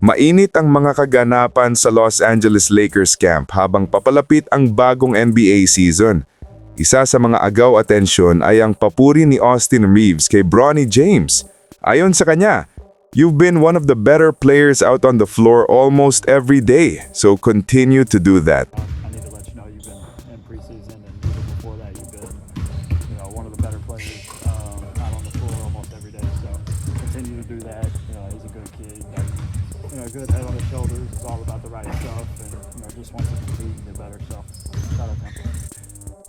Mainit ang mga kaganapan sa Los Angeles Lakers camp habang papalapit ang bagong NBA season. Isa sa mga agaw atensyon ay ang papuri ni Austin Reeves kay Bronny James. Ayon sa kanya, You've been one of the better players out on the floor almost every day, so continue to do that. Um, continue to do that. You know, he's a good kid. You know, good head on his shoulders. Is all about the right stuff, and you know, just wants to compete and get better. So shout out to him.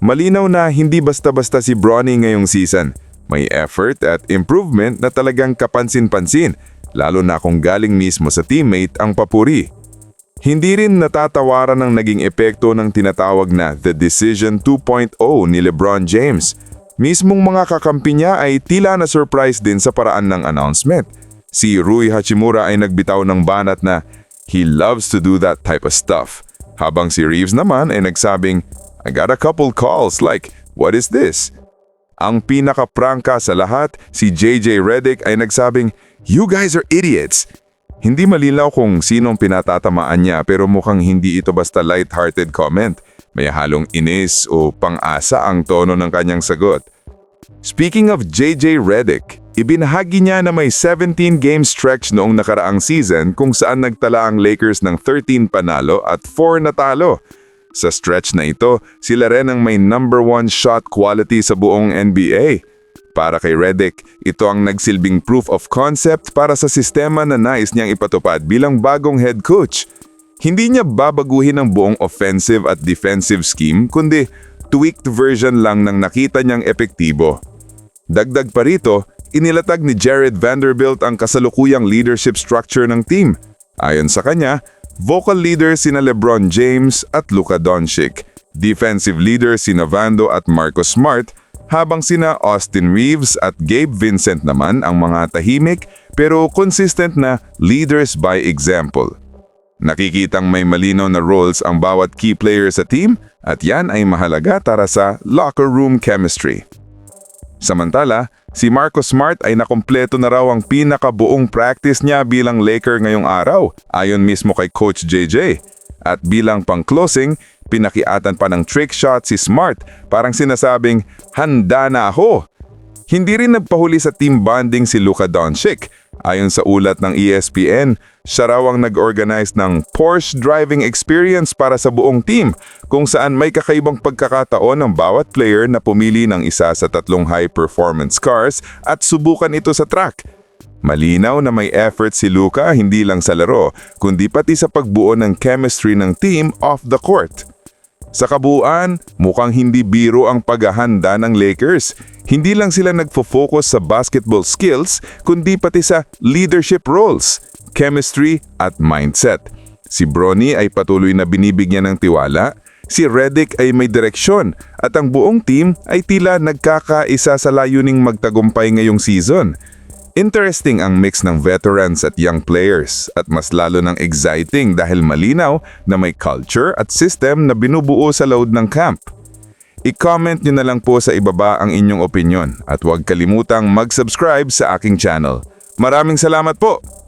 Malinaw na hindi basta-basta si Bronny ngayong season. May effort at improvement na talagang kapansin-pansin, lalo na kung galing mismo sa teammate ang papuri. Hindi rin natatawaran ng naging epekto ng tinatawag na The Decision 2.0 ni LeBron James. Mismong mga kakampi niya ay tila na surprise din sa paraan ng announcement. Si Rui Hachimura ay nagbitaw ng banat na he loves to do that type of stuff. Habang si Reeves naman ay nagsabing, I got a couple calls like, what is this? Ang pinaka-prangka sa lahat, si JJ Redick ay nagsabing, You guys are idiots! Hindi malinaw kung sinong pinatatamaan niya pero mukhang hindi ito basta light-hearted comment. May halong inis o pang-asa ang tono ng kanyang sagot. Speaking of JJ Redick, ibinahagi niya na may 17-game stretch noong nakaraang season kung saan nagtala ang Lakers ng 13 panalo at 4 natalo. Sa stretch na ito, sila rin ang may number one shot quality sa buong NBA. Para kay Redick, ito ang nagsilbing proof of concept para sa sistema na nais niyang ipatupad bilang bagong head coach. Hindi niya babaguhin ang buong offensive at defensive scheme kundi tweaked version lang ng nakita niyang epektibo. Dagdag pa rito, inilatag ni Jared Vanderbilt ang kasalukuyang leadership structure ng team. Ayon sa kanya, vocal leader sina LeBron James at Luka Doncic, defensive leader sina Vando at Marcus Smart, habang sina Austin Reeves at Gabe Vincent naman ang mga tahimik pero consistent na leaders by example. Nakikitang may malinaw na roles ang bawat key player sa team at yan ay mahalaga para sa locker room chemistry. Samantala, si Marcus Smart ay nakompleto na raw ang pinakabuong practice niya bilang Laker ngayong araw, ayon mismo kay Coach JJ. At bilang pang-closing, pinakiatan pa ng trick shot si Smart, parang sinasabing, handa na ako. Hindi rin nagpahuli sa team bonding si Luka Doncic. Ayon sa ulat ng ESPN, siya raw ang nag-organize ng Porsche driving experience para sa buong team kung saan may kakaibang pagkakataon ng bawat player na pumili ng isa sa tatlong high-performance cars at subukan ito sa track. Malinaw na may effort si Luka hindi lang sa laro, kundi pati sa pagbuo ng chemistry ng team off the court. Sa kabuuan, mukhang hindi biro ang paghahanda ng Lakers. Hindi lang sila nagfo-focus sa basketball skills, kundi pati sa leadership roles, chemistry at mindset. Si Bronny ay patuloy na binibigyan ng tiwala, si Redick ay may direksyon, at ang buong team ay tila nagkakaisa sa layuning magtagumpay ngayong season. Interesting ang mix ng veterans at young players at mas lalo ng exciting dahil malinaw na may culture at system na binubuo sa loob ng camp. I-comment nyo na lang po sa ibaba ang inyong opinion at huwag kalimutang mag-subscribe sa aking channel. Maraming salamat po!